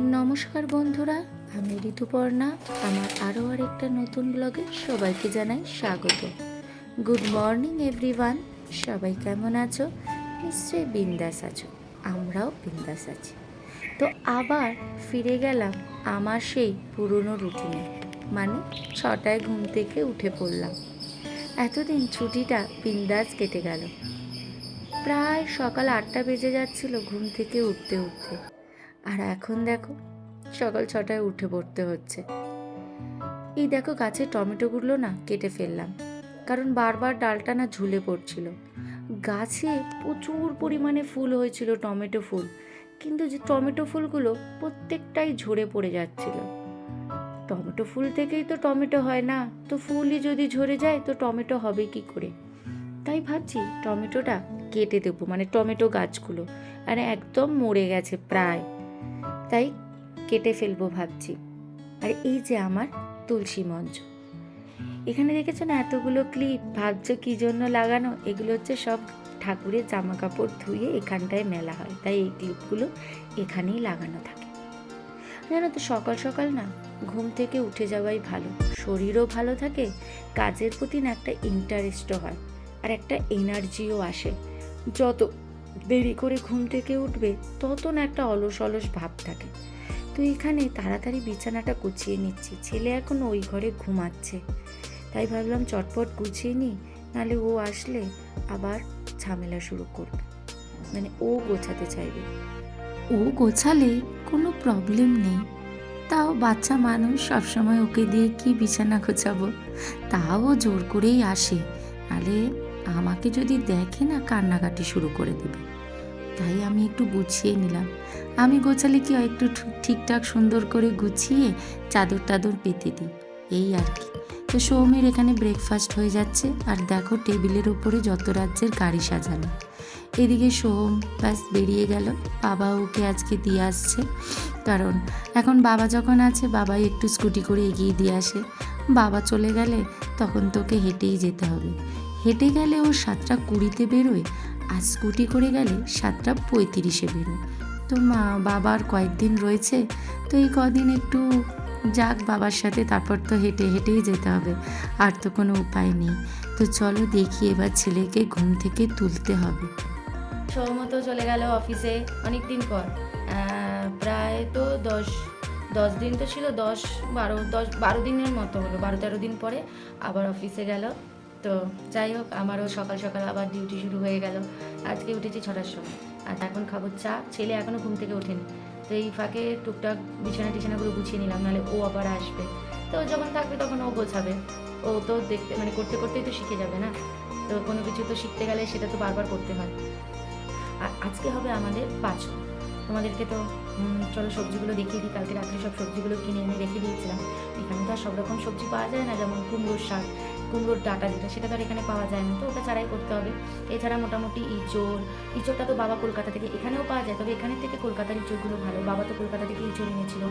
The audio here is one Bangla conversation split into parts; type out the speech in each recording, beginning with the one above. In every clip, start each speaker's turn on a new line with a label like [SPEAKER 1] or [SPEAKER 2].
[SPEAKER 1] নমস্কার বন্ধুরা, আমি ঋতুপর্ণা। আমার আরও আরেকটা নতুন ব্লগে সবাইকে জানাই স্বাগত। গুড মর্নিং এভরিওয়ান সবাই কেমন আছো? নিশ্চয়ই বিন্দাস আছো। আমরাও বিন্দাস আছি। তো আবার ফিরে গেলাম আমার সেই পুরনো রুটিনে। মানে ছটায় ঘুম থেকে উঠে পড়লাম। এতদিন ছুটিটা বিন্দাস কেটে গেল। প্রায় সকাল আটটা বেজে যাচ্ছিল ঘুম থেকে উঠতে উঠতে। আর এখন দেখো, সকাল ছটায় উঠে পড়তে হচ্ছে। এই দেখো গাছের টমেটোগুলো না, কেটে ফেললাম। কারণ বারবার ডালটা না ঝুলে পড়ছিল। গাছে প্রচুর পরিমাণে ফুল হয়েছিল, টমেটো ফুল। কিন্তু যে টমেটো ফুলগুলো প্রত্যেকটাই ঝরে পড়ে যাচ্ছিল। টমেটো ফুল থেকেই তো টমেটো হয় না, তো ফুলই যদি ঝরে যায় তো টমেটো হবে কি করে? তাই ভাবছি টমেটোটা কেটে দেবো মানে টমেটো গাছগুলো, আর একদম মরে গেছে প্রায়। তাই কেটে ফেলব ভাবছি। আর এই যে আমার তুলসী মঞ্চ। এখানে দেখেছ না এতগুলো ক্লিপ? ভাবছ কি জন্য লাগানো? এগুলো হচ্ছে সব ঠাকুরের জামা কাপড় ধুয়ে এখানটায় মেলা হয়। তাই এই ক্লিপগুলো এখানেই লাগানো থাকে। জানো তো, সকাল সকাল না ঘুম থেকে উঠে যাওয়াই ভালো। শরীরও ভালো থাকে, কাজের প্রতি না একটা ইন্টারেস্টও হয় আর একটা এনার্জিও আসে। যত দেরি করে ঘুম থেকে উঠবে, তত না একটা অলস অলস ভাব থাকে। তো এখানে তাড়াতাড়ি বিছানাটা গুছিয়ে নিচ্ছি। ছেলে এখন ওই ঘরে ঘুমাচ্ছে। তাই ভাবলাম চটপট গুছিয়ে নিই নাহলে ও আসলে আবার ঝামেলা শুরু করবে। মানে ও গোছাতে চাইবে। ও গোছালে কোনো প্রবলেম নেই। তাও বাচ্চা মানুষ সবসময় ওকে দিয়ে কি বিছানা গোছাবো? তাও জোর করেই আসে। নাহলে আমাকে যদি দেখে না কান্নাকাটি শুরু করে দেবে। তাই আমি একটু গুছিয়ে নিলাম। আমি গোছালে কি একটু ঠিকঠাক সুন্দর করে গুছিয়ে চাদর টাদর পেতে দিই। এই আর কি। তো সৌমির, এখানে ব্রেকফাস্ট হয়ে যাচ্ছে। আর দেখো টেবিলের উপরে যত রাজ্যের গাড়ি সাজানো। এদিকে সোহম ব্যাস বেরিয়ে গেল। বাবা ওকে আজকে দিয়ে আসছে। কারণ এখন বাবা যখন আছে, বাবাই একটু স্কুটি করে এগিয়ে দিয়ে আসে। বাবা চলে গেলে তখন তোকে হেঁটেই যেতে হবে। হেঁটে গেলে ও সাতটা কুড়িতে বেরোয়। আর স্কুটি করে গেলে সাতটা পঁয়ত্রিশে বেরোয়। তো মা বাবার কয়েকদিন রয়েছে। তো এই কদিন একটু যাক বাবার সাথে, তারপর তো হেঁটে হেঁটেই যেতে হবে। আর তো কোনো উপায় নেই। তো চলো দেখি এবার ছেলেকে ঘুম থেকে তুলতে হবে। সৌমত চলে গেল অফিসে অনেক দিন পর প্রায় তো দশ দশ দিন তো ছিল, দশ, বারো দশ, বারো দিনের মতো হলো। বারো, তেরো দিন পরে আবার অফিসে গেল। তো যাই হোক, আমারও সকাল সকাল আবার ডিউটি শুরু হয়ে গেল। আজকে উঠেছি ছটার সময়। আর এখন খাব চা। ছেলে এখনও ঘুম থেকে ওঠেনি। তো এই ফাঁকে টুকটাক বিছানা টিছানাগুলো গুছিয়ে নিলাম, নাহলে ও আবার আসবে। তো যখন থাকবে তখন ও গোছাবে। ও তো দেখতে মানে করতে করতেই তো শিখে যাবে না? তো কোনো কিছু তো শিখতে গেলে সেটা তো বারবার করতে হয়। আর আজকে হবে আমাদের পাঁচন তোমাদেরকে তো চলো সবজিগুলো দেখিয়ে দিই। কালকে রাত্রে সব সবজিগুলো কিনে এনে রেখে দিয়েছিলাম। এখানে তো আর সব রকম সবজি পাওয়া যায় না, যেমন কুমড়োর শাক কুমড়োর ডাটা যেটা, সেটা তো আর এখানে পাওয়া যায় না, তো ওটা ছাড়াই করতে হবে। এছাড়া মোটামুটি ইঁচড়, ইঁচড়টা তো বাবা কলকাতা থেকে এখানেও পাওয়া যায়, তবে এখানের থেকে কলকাতার ইঁচড়গুলো ভালো। বাবা তো কলকাতা থেকে ইঁচড় এনেছিল।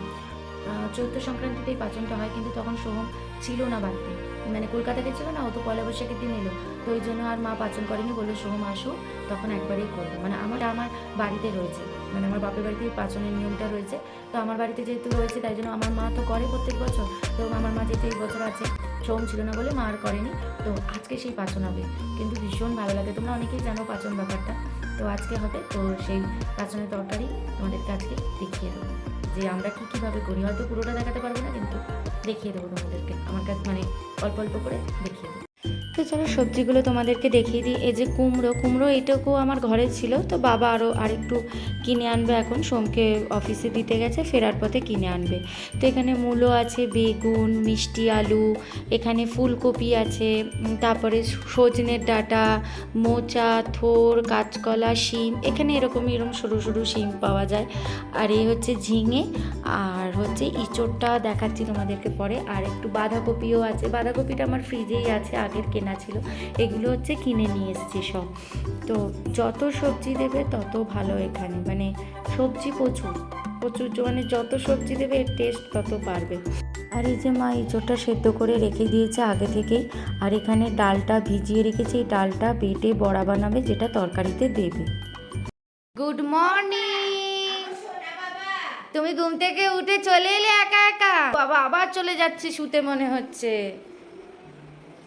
[SPEAKER 1] চৈত্র সংক্রান্তিতেই পাচনটা হয়, কিন্তু তখন সোহম ছিল না বাড়িতে। মানে কলকাতা গেছিল না, ও তো পয়লা বৈশাখের দিন এলো। তো ওই জন্য আর মা পাচন করেনি বলল সোহম, আসো, তখন একবারেই করব। মানে আমার আমার বাড়িতে রয়েছে। মানে আমার বাপের বাড়িতে পাচনের নিয়মটা রয়েছে। তো আমার বাড়িতে যেহেতু রয়েছে, তাই জন্য আমার মা তো করে প্রত্যেক বছর। তো আমার মা যেহেতু এই বছর আছে সোম ছিল না বলে মা আর করেনি। তো আজকে সেই পাচন হবে। কিন্তু ভীষণ ভালো লাগে। তোমরা অনেকেই জানো পাচন ব্যাপারটা। তো আজকে হবে। তো সেই পাচনের তরকারি তোমাদেরকে আজকে দেখিয়ে দেবো। যে আমরা কী কীভাবে করি। হয়তো পুরোটা দেখাতে পারব না, কিন্তু দেখিয়ে দেবো তোমাদেরকে। আমার কাছে মানে অল্প অল্প করে দেখিয়ে দেবো। তো চলো সবজিগুলো তোমাদেরকে দেখিয়ে দিই। এই যে কুমড়ো কুমড়ো এইটুকু আমার ঘরে ছিল, তো বাবা আরও আরেকটু কিনে আনবে এখন। সোমকে অফিসে দিতে গেছে, ফেরার পথে কিনে আনবে। তো এখানে মূলো আছে, বেগুন, মিষ্টি আলু, এখানে ফুলকপি আছে তারপরে সজনের ডাঁটা, মোচা, থোর, কাঁচকলা, শিম, এখানে এরকমই এরকম সরু সরু শিম পাওয়া যায়। আর এই হচ্ছে ঝিঙে, আর হচ্ছে ইঁচড়টা দেখাচ্ছি তোমাদেরকে পরে। আর একটু বাঁধাকপিও আছে। বাঁধাকপিটা আমার ফ্রিজেই আছে, আগের কেনা। ছিল এগুলো হচ্ছে কিনে নিয়ে এসেছি সব। তো যত সবজি দেবে তত ভালো এখানে মানে সবজি প্রচুর প্রচুর মানে যত সবজি দেবে এর টেস্ট তত পারবে আর এই যে মা ইঁচড়টা সেদ্ধ করে রেখে দিয়েছে আগে থেকেই আর এখানে ডালটা ভিজিয়ে রেখেছে এই ডালটা বেটে বড়া বানাবে যেটা তরকারিতে দেবে। গুড মর্নিং তুমি ঘুম থেকে উঠে চলে এলে একা একা? বাবা আবার চলে যাচ্ছে শুতে মনে হচ্ছে।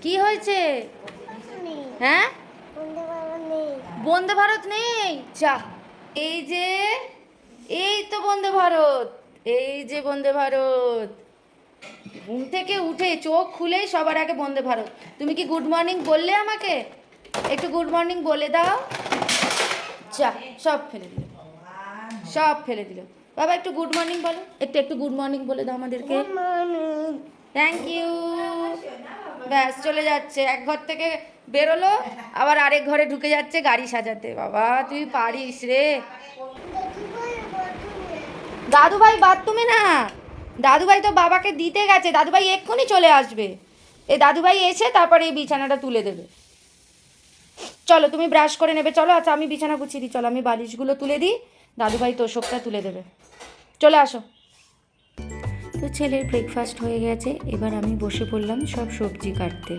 [SPEAKER 1] কি হয়েছে? হ্যাঁ? বন্দে ভারত নেই? যা। এই যে এই তো বন্দে ভারত এই যে বন্দে ভারত। ঘুম থেকে উঠে চোখ খুলেই সবার আগে বন্দে ভারত। তুমি কি গুড মর্নিং বললে আমাকে? একটু গুড মর্নিং বলে দাও। যা সব ফেলে দিল। সব ফেলে দিল। বাবা একটু গুড মর্নিং বলো। একটু একটু গুড মর্নিং বলে দাও আমাদেরকে। থ্যাংক ইউ ব্যাস, চলে যাচ্ছে। এক ঘর থেকে বেরোলো, আবার আরেক ঘরে ঢুকে যাচ্ছে গাড়ি সাজাতে। বাবা, তুই পারিস রে। দাদু ভাই বাথরুমে না? দাদু ভাই তো বাবাকে দিতে গেছে। দাদু ভাই এক্ষুনি চলে আসবে। এ দাদু ভাই এসে তারপরে এই বিছানাটা তুলে দেবে। চলো, তুমি ব্রাশ করে নেবে। চলো আচ্ছা আমি বিছানা গুছিয়ে দিই। চলো, আমি বালিশগুলো তুলে দিই। দাদু ভাই তোষকটা তুলে দেবে। চলে আসো। তো ছেলের ব্রেকফাস্ট হয়ে গেছে। এবার আমি বসে পড়লাম সব সবজি কাটতে।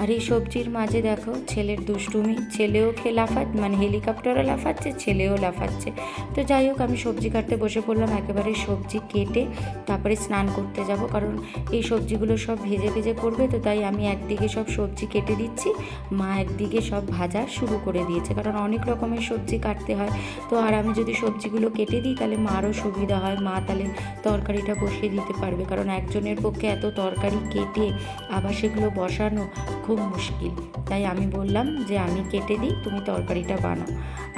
[SPEAKER 1] আর এই সবজির মাঝে দেখো, ছেলের দুষ্টুমি, ছেলেও খেয়ে লাফাত মানে হেলিকপ্টারও লাফাচ্ছে, ছেলেও লাফাচ্ছে। তো যাই হোক, আমি সবজি কাটতে বসে পড়লাম, একেবারে সবজি কেটে তারপরে স্নান করতে যাব, কারণ এই সবজিগুলো সব ভেজে ভেজে করবে, তো তাই আমি একদিকে সব সবজি কেটে দিচ্ছি, মা একদিকে সব ভাজা শুরু করে দিয়েছে, কারণ অনেক রকমের সবজি কাটতে হয়। তো আর আমি যদি সবজিগুলো কেটে দিই, তাহলে মারও সুবিধা হয়, মা তাহলে তরকারিটা বসিয়ে দিতে পারবে। কারণ একজনের পক্ষে এত তরকারি কেটে আবার সেগুলো বসানো খুব মুশকিল। তাই আমি বললাম যে আমি কেটে দিই, তুমি তরকারিটা বানাও।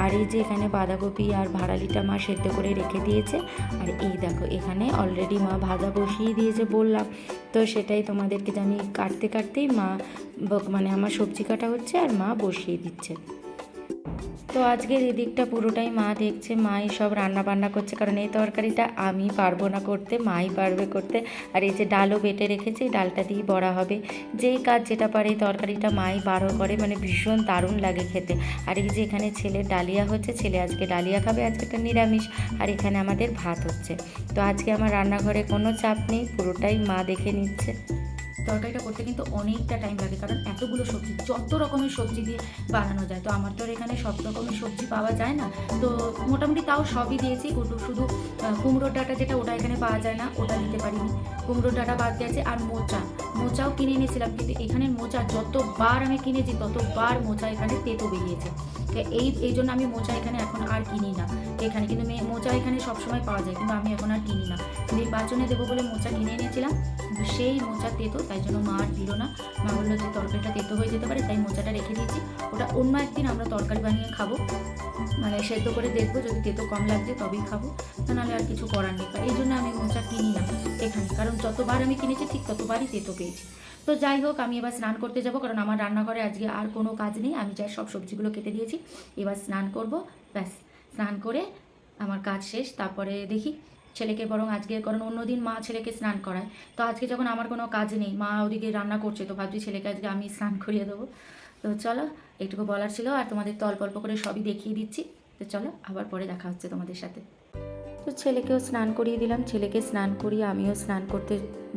[SPEAKER 1] আর এই যে এখানে বাঁধাকপি আর ভাড়ালিটা মা সেদ্ধ করে রেখে দিয়েছে, আর এই দেখো এখানে অলরেডি মা ভাজা বসিয়ে দিয়েছে বললাম। তো সেটাই তোমাদেরকে আমি কাটতে কাটতেই মা মানে আমার সবজি কাটা হচ্ছে আর মা বসিয়ে দিচ্ছে। তো আজকের এদিকটা পুরোটাই মা দেখছে, মাই সব রান্না বান্না করছে, কারণ এই তরকারিটা আমি পারব না করতে, মাই পারবে করতে। আর এই যে ডালও বেটে রেখেছে ডালটা দিয়ে বড়া হবে। যেই কাজ যেটা পারে এই তরকারিটা মাই বারো করে মানে ভীষণ দারুণ লাগে খেতে। আর এই যে এখানে ছেলের ডালিয়া হচ্ছে, ছেলে আজকে ডালিয়া খাবে, আজকে তো নিরামিষ। আর এখানে আমাদের ভাত হচ্ছে। তো আজকে আমার রান্নাঘরে কোনো চাপ নেই, পুরোটাই মা দেখে নিচ্ছে। তরকারিটা করতে কিন্তু অনেকটা টাইম লাগে, কারণ এতগুলো সবজি, যত রকমের সবজি দিয়ে বানানো যায়। তো আমার তো এখানে সব রকমের সবজি পাওয়া যায় না। তো মোটামুটি তাও সবই দিয়েছি ওটু শুধু কুমড়োর ডাটা যেটা ওটা এখানে পাওয়া যায় না, ওটা দিতে পারিনি। কুমড়োর ডাটা বাদ গেছে আর মোচা। মোচাও কিনে এনেছিলাম, কিন্তু এখানের মোচা যতবার আমি কিনেছি, ততবার মোচা এখানে তেতো বেরিয়েছে। এই এই জন্য আমি মোচা এখানে এখন আর কিনি না। এখানে কিন্তু মোচা এখানে সবসময় পাওয়া যায়, কিন্তু আমি এখন আর কিনি না। কিন্তু এই দেবো বলে মোচা কিনে এনেছিলাম সেই মোচা তেতো, তাই জন্য মা আর দিল না। মা বলল যে তরকারিটা তেতো হয়ে যেতে পারে, তাই মোচাটা রেখে দিয়েছি। ওটা অন্য একদিন আমরা তরকারি বানিয়ে খাব। মানে সেদ্ধ করে দেখব, যদি তেতো কম লাগছে তবেই খাব। তা নাহলে আর কিছু করার নেই। এই জন্য আমি মোচা কিনি না এখানে। কারণ যতবার আমি কিনেছি, ঠিক ততবারই তেতো পেয়েছি। তো যাই হোক, আমি এবার স্নান করতে যাব, কারণ আমার রান্নাঘরে আজকে আর কোনো কাজ নেই। আমি যাই সব সবজিগুলো কেটে দিয়েছি, এবার স্নান করব। ব্যাস, স্নান করে আমার কাজ শেষ। তারপরে দেখি ছেলেকে বরং আজকে, কারণ অন্যদিন মা ছেলেকে স্নান করায়। তো আজকে যখন আমার কোনো কাজ নেই, মা ওদিকে রান্না করছে, তো ভাবছি ছেলেকে আজকে আমি স্নান করিয়ে দেবো। তো চলো এইটুকু বলার ছিল, আর তোমাদের তো অল্প অল্প করে সবই দেখিয়ে দিচ্ছি। তো চলো, আবার পরে দেখা হচ্ছে তোমাদের সাথে। তো ছেলেকেও স্নান করিয়ে দিলাম। ছেলেকে স্নান করিয়ে আমিও স্নান করতে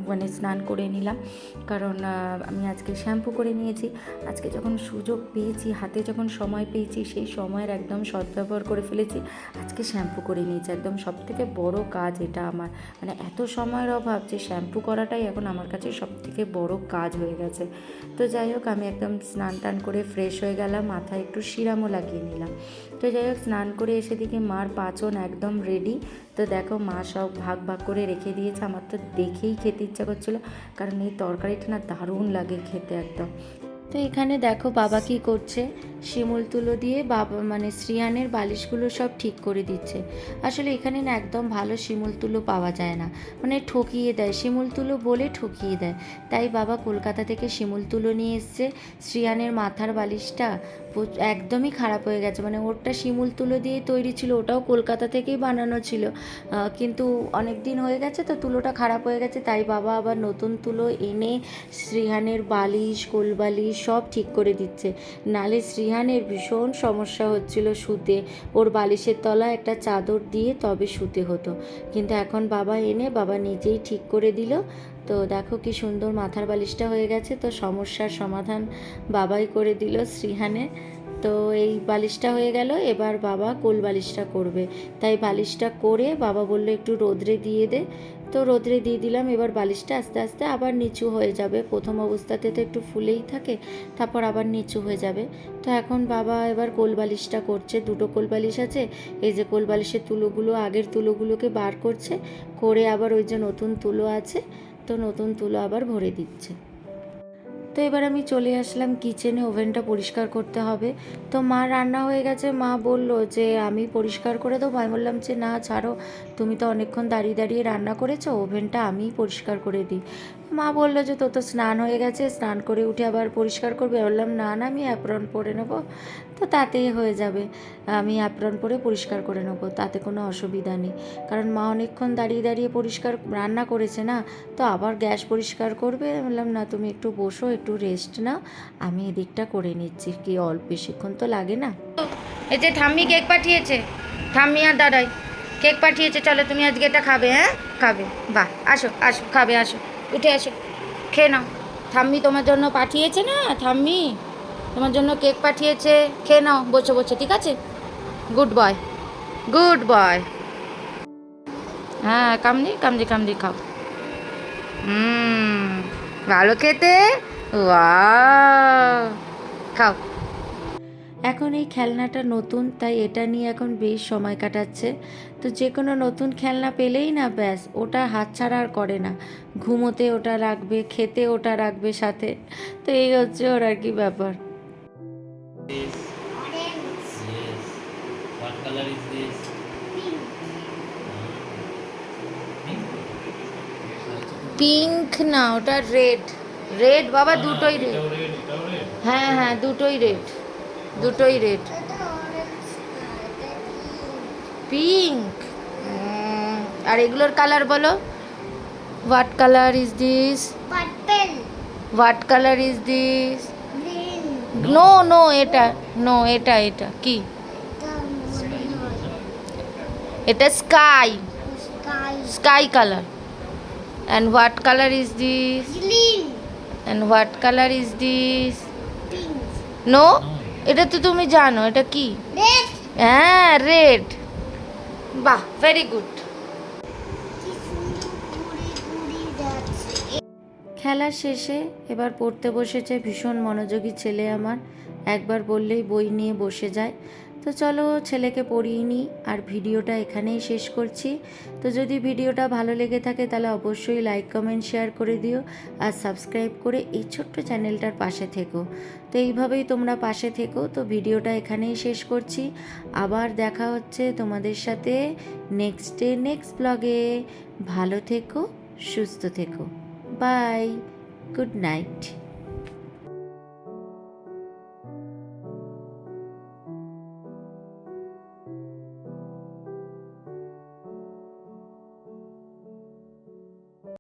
[SPEAKER 1] মানে স্নান করে নিলাম। কারণ আমি আজকে শ্যাম্পু করে নিয়েছি। আজকে যখন সুযোগ পেয়েছি, হাতে যখন সময় পেয়েছি, সেই সময়ের একদম সদ্ব্যবহার করে ফেলেছি। আজকে শ্যাম্পু করে নিয়েছি। একদম সব থেকে বড় কাজ এটা আমার। মানে এত সময়ের অভাব যে শ্যাম্পু করাটাই এখন আমার কাছে সব থেকে বড় কাজ হয়ে গেছে। তো যাই হোক, আমি একদম স্নান টান করে ফ্রেশ হয়ে গেলাম, মাথায় একটু সিরামও লাগিয়ে নিলাম। তো যাই হোক, স্নান করে এসে দিকে মার পাচন একদম রেডি তো দেখো মা সব ভাগ ভাগ করে রেখে দিয়েছে। আমার তো দেখেই খেতে ইচ্ছা করছিল, কারণ এই তরকারিটা না দারুণ লাগে খেতে একদম। তো এখানে দেখো বাবা কি করছে? শিমুল তুলো দিয়ে বাবা মানে শ্রিয়ানের বালিশগুলো সব ঠিক করে দিচ্ছে। আসলে এখানে না একদম ভালো শিমুল তুলো পাওয়া যায় না। মানে ঠকিয়ে দেয়, শিমুল তুলো বলে ঠকিয়ে দেয়। তাই বাবা কলকাতা থেকে শিমুল তুলো নিয়ে এসছে। শ্রিয়ানের মাথার বালিশটা একদমই খারাপ হয়ে গেছে। মানে ওরটা শিমুল তুলো দিয়ে তৈরি ছিল, ওটাও কলকাতা থেকেই বানানো ছিল। কিন্তু অনেক দিন হয়ে গেছে তো তুলোটা খারাপ হয়ে গেছে, তাই বাবা আবার নতুন তুলো এনে শ্রীহানের বালিশ, কোলবালিশ সব ঠিক করে দিচ্ছে। নালে শ্রীহানের ভীষণ সমস্যা হচ্ছিল শুতে। ওর বালিশের তলায় একটা চাদর দিয়ে তবে শুতে হতো। কিন্তু এখন বাবা এনে বাবা নিজেই ঠিক করে দিল। তো দেখো কি সুন্দর মাথার বালিশটা হয়ে গেছে, তো সমস্যার সমাধান বাবাই করে দিল শ্রীহানে। তো এই বালিশটা হয়ে গেল, এবার বাবা কোল বালিশটা করবে। তাই বালিশটা করে বাবা বলল একটু রোদ্রে দিয়ে দে। তো রোদ্রে দিয়ে দিলাম, এবার বালিশটা আস্তে আস্তে আবার নিচু হয়ে যাবে। প্রথম অবস্থাতে তো একটু ফুলেই থাকে, তারপর আবার নিচু হয়ে যাবে। তো এখন বাবা এবার কোল বালিশটা করছে, দুটো কোল বালিশ আছে। এই যে কোল বালিশের তুলোগুলো, আগের তুলোগুলোকে বার করছে, করে আবার ওই যে নতুন তুলো আছে তো নতুন তুলো আবার ভরে দিচ্ছে। তো এবার আমি চলে আসলাম কিচেনে, ওভেনটা পরিষ্কার করতে হবে। তো মা রান্না হয়ে গেছে, মা বলল যে, আমি পরিষ্কার করে দেবো। আমি বললাম যে, না, ছাড়ো। তুমি তো অনেকক্ষণ দাঁড়িয়ে দাঁড়িয়ে রান্না করেছ, ওভেনটা আমিই পরিষ্কার করে দিই। মা বলল যে তোর তো স্নান হয়ে গেছে, স্নান করে উঠে আবার পরিষ্কার করবে। বললাম, না না, আমি অ্যাপ্রন পরে নেব। তো তাতেই হয়ে যাবে। আমি অ্যাপ্রন পরে পরিষ্কার করে নেব, তাতে কোনো অসুবিধা নেই। কারণ মা অনেকক্ষণ দাঁড়িয়ে দাঁড়িয়ে পরিষ্কার রান্না করেছে না, তো আবার গ্যাস পরিষ্কার করবে। বললাম, না, তুমি একটু বসো, একটু রেস্ট নাও, আমি এদিকটা করে নিচ্ছি। কি অল্প বেশিক্ষণ তো লাগে না?
[SPEAKER 2] এই যে ঠাম্মি কেক পাঠিয়েছে। ঠাম্মি আর দাদাই, কেক পাঠিয়েছে। চলো, তুমি আজকে এটা খাবে হ্যাঁ? খাবে। বাহ, আসো আসো, খাবে, আসো। উঠে আসো খেয়ে নাও। থাম্মি তোমার জন্য পাঠিয়েছে না থাম্মি তোমার জন্য কেক পাঠিয়েছে। খেয়ে নাও, বসে বসে, ঠিক আছে? গুড বয় গুড বয় হ্যাঁ কামদি কামদি কামদি খাও। হুম, ভালো খেতে? খাও।
[SPEAKER 1] এখন এই খেলনাটা নতুন তাই এটা নিয়ে এখন বেশ সময় কাটাচ্ছে। তো যে কোনো নতুন খেলনা পেলেই না ব্যাস ওটা হাতছাড়া আর করে না। ঘুমোতে ওটা রাখবে খেতে ওটা রাখবে সাথে। তো এই হচ্ছে ওর আর কি ব্যাপার.
[SPEAKER 2] পিঙ্ক না ওটা রেড রেড বাবা দুটোই রেড. হ্যাঁ হ্যাঁ দুটোই রেড দুটোই রেড পিঙ্ক আর এগুলোর কালার বলো? What colour is this what colour is this no no এটা নো এটা এটা কি? এটা sky sky colour and what colour is this and what colour is this no এটা তো তুমি জানো এটা কি? হ্যাঁ রেড বাহ ভেরি গুড।
[SPEAKER 1] খেলা শেষে এবার পড়তে বসেছে ভীষণ মনোযোগী ছেলে আমার। একবার বললেই বই নিয়ে বসে যায়। তো চলো ছেলেকে পড়িয়ে নিই আর ভিডিওটা এখানেই শেষ করছি। তো যদি ভিডিওটা ভালো লেগে থাকে তাহলে অবশ্যই লাইক কমেন্ট শেয়ার করে দিও আর সাবস্ক্রাইব করে এই ছোট্ট চ্যানেলটার পাশে থেকো। তো এইভাবেই তোমরা পাশে থেকো। তো ভিডিওটা এখানেই শেষ করছি। আবার দেখা হচ্ছে তোমাদের সাথে নেক্সট ডে নেক্সট ব্লগে ভালো থেকো, সুস্থ থেকো। Bye good night